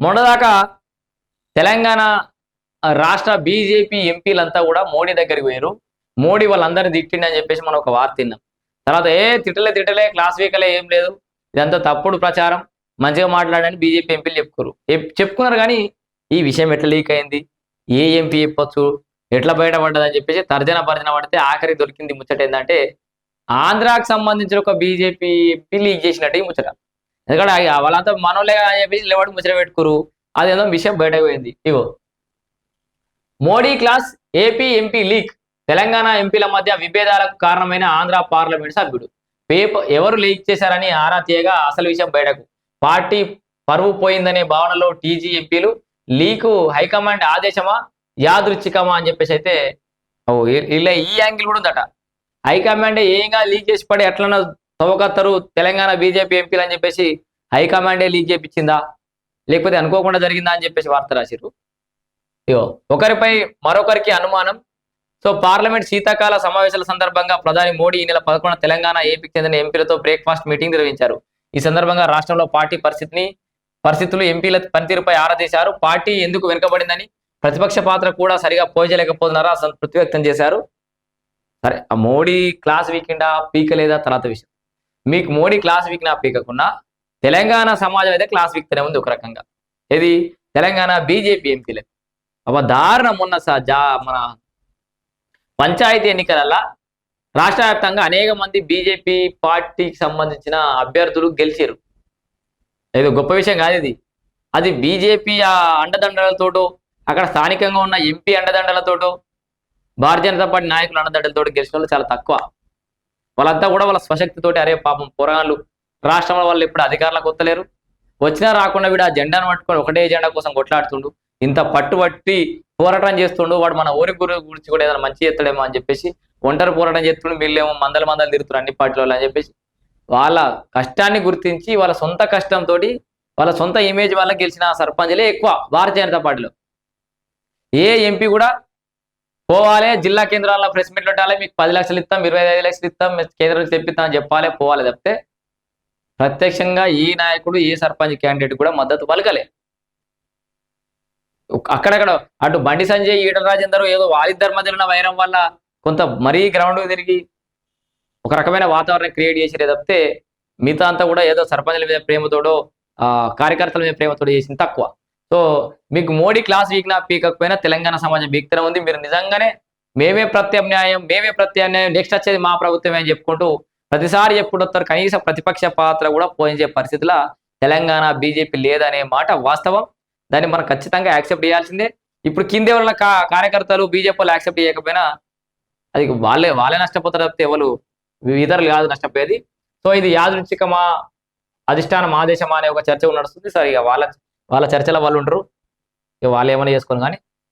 మొన్నదాకా తెలంగాణ రాష్ట్ర బీజేపీ ఎంపీలంతా కూడా మోడీ దగ్గరికి పోయారు మోడీ వాళ్ళందరినీ తిట్టిండని చెప్పేసి మనం ఒక వార్త తిన్నాం తర్వాత ఏ తిట్టలే తిట్టలే క్లాస్ వీకలే ఏం లేదు. ఇదంతా తప్పుడు ప్రచారం. మంచిగా మాట్లాడని బీజేపీ ఎంపీలు చెప్పుకోరు. చెప్పుకున్నారు కానీ ఈ విషయం ఎట్లా లీక్ అయింది? ఏ ఎంపీ చెప్పొచ్చు? ఎట్లా బయటపడ్డదని చెప్పేసి తర్జన భర్జన పడితే ఆఖరి దొరికింది ముచ్చట ఏంటంటే ఆంధ్రాకి సంబంధించిన ఒక బీజేపీ ఎంపీ లీక్ చేసినట్టు ఈ ముచ్చట. ఎందుకంటే వాళ్ళంతా మనోలే అని చెప్పేసి లేవాడు ముచ్చట పెట్టుకురు అదేదో విషయం బయటకు పోయింది. ఇగో. Modi class AP MP leak. Telangana ఎంపీల మధ్య విభేదాలకు కారణమైన ఆంధ్ర పార్లమెంట్ సభ్యుడు. పేపర్ ఎవరు లీక్ చేశారని ఆరా తీయగా అసలు విషయం బయటకు. పార్టీ పరువు పోయిందనే భావనలో టీజీ ఎంపీలు లీకు హైకమాండ్ ఆదేశమా యాదృచ్ఛికమా అని చెప్పేసి అయితే ఇలా ఈ యాంగిల్ కూడా ఉందట. హైకమాండ్ ఏంగా లీక్ చేసి పడి ఎట్లన్నా తవ్వకత్తరు తెలంగాణ బీజేపీ ఎంపీలు అని చెప్పేసి హైకమాండే లీక్ చేపించిందా? లేకపోతే అనుకోకుండా జరిగిందా అని చెప్పేసి వార్త రాసిరు ఇగో ఒకరిపై మరొకరికి అనుమానం. సో పార్లమెంట్ శీతాకాల సమావేశాల సందర్భంగా ప్రధాని మోడీ ఈ నెల పదకొండు తెలంగాణ ఏపీకి చెందిన ఎంపీలతో బ్రేక్ఫాస్ట్ మీటింగ్ నిర్వహించారు. ఈ సందర్భంగా రాష్ట్రంలో పార్టీ పరిస్థితిని పరిస్థితులు ఎంపీల పనితీరుపై ఆరాధీశారు పార్టీ ఎందుకు వెనుకబడిందని ప్రతిపక్ష పాత్ర కూడా సరిగా పోయలేకపోతున్నారా సంతృప్తి వ్యక్తం చేశారు. సరే ఆ మోడీ క్లాస్ వీకిండా పీక లేదా తర్వాత విషయం. మీకు మోడీ క్లాస్ వీక్నా పీకకుండా తెలంగాణ సమాజం అయితే క్లాస్ వీక్తూనే ఉంది ఒక రకంగా. ఇది తెలంగాణ బీజేపీ ఎంపీలకు అవ దారుణం ఉన్న స- జా మన పంచాయతీ ఎన్నికలల్లా రాష్ట్ర వ్యాప్తంగా అనేక మంది బీజేపీ పార్టీకి సంబంధించిన అభ్యర్థులు గెలిచారు ఏదో గొప్ప విషయం కాదు ఇది. అది బీజేపీ ఆ అండదండలతోటో అక్కడ స్థానికంగా ఉన్న ఎంపీ అండదండలతోటో భారతీయ జనతా పార్టీ నాయకుల అండదండలతో గెలిచిన వాళ్ళు చాలా తక్కువ. వాళ్ళంతా కూడా వాళ్ళ స్వశక్తితోటి అరే పాపం పోరాళ్ళు రాష్ట్రంలో వాళ్ళు ఎప్పుడు అధికారులకు వస్తలేరు. వచ్చినా రాకుండా వీడు ఆ జెండాను పట్టుకొని ఒకటే జెండా కోసం కొట్లాడుతుండు. ఇంత పట్టుబట్టి పోరాటం చేస్తుండు. వాడు మన ఊరి గురి గురించి కూడా ఏదైనా మంచి చేస్తాడేమో అని చెప్పేసి ఒంటరి పోరాటం చేస్తుండు. వీళ్ళేమో మందల మందలు తిరుగుతారు అన్ని పార్టీల అని చెప్పేసి. వాళ్ళ కష్టాన్ని గుర్తించి వాళ్ళ సొంత కష్టంతో వాళ్ళ సొంత ఇమేజ్ వల్ల గెలిచిన సర్పంచ్లే ఎక్కువ భారతీయ జనతా పార్టీలో. ఏ ఎంపీ కూడా పోవాలి జిల్లా కేంద్రాల్లో ప్రెస్ మీట్లు ఉండాలి మీకు పది లక్షలు ఇస్తాం ఇరవై ఐదు లక్షలు ఇస్తాం మేము కేంద్రాలకు అని చెప్పాలి పోవాలి తప్పితే ప్రత్యక్షంగా ఏ నాయకుడు ఏ సర్పంచ్ క్యాండిడేట్ కూడా మద్దతు పలకలే. అక్కడక్కడ అటు బండి సంజయ్ ఈటల రాజేందర్ ఏదో వాళ్ళిద్దరి మధ్యలో ఉన్న వైరం వల్ల కొంత మరీ గ్రౌండ్ తిరిగి ఒక రకమైన వాతావరణం క్రియేట్ చేసిరే తప్పితే మిగతా అంతా కూడా ఏదో సర్పంచ్ల మీద ప్రేమతోడో ఆ, కార్యకర్తల మీద ప్రేమతోడో చేసింది తక్కువ. సో మీకు మోడీ క్లాస్ వీక్ నా పీకకపోయినా తెలంగాణ సమాజం వీక్తనే ఉంది. మీరు నిజంగానే మేమే ప్రత్యామ్నాయం మేమే ప్రత్యామ్నాయం. నెక్స్ట్ వచ్చేది మా ప్రభుత్వమే అని చెప్పుకుంటూ ప్రతిసారి చెప్పుకుంటారు వస్తారు కనీసం ప్రతిపక్ష పాత్ర కూడా పోయించే పరిస్థితిలో తెలంగాణ బీజేపీ లేదనే మాట వాస్తవం. దాన్ని మనం ఖచ్చితంగా యాక్సెప్ట్ చేయాల్సిందే. ఇప్పుడు కిందే ఉన్న కా కార్యకర్తలు బీజేపీ యాక్సెప్ట్ చేయకపోయినా అది వాళ్ళే వాళ్ళే నష్టపోతారు తప్పితే ఎవరు? ఇతరులు కాదు నష్టపోయేది. సో ఇది యాదృచ్ఛికమా అధిష్టానం ఆదేశమా అనే ఒక చర్చ నడుస్తుంది. సరే ఇక వాళ్ళ వాళ్ళ చర్చల వాళ్ళు ఉంటారు ఇక వాళ్ళు ఏమైనా చేసుకోరు కానీ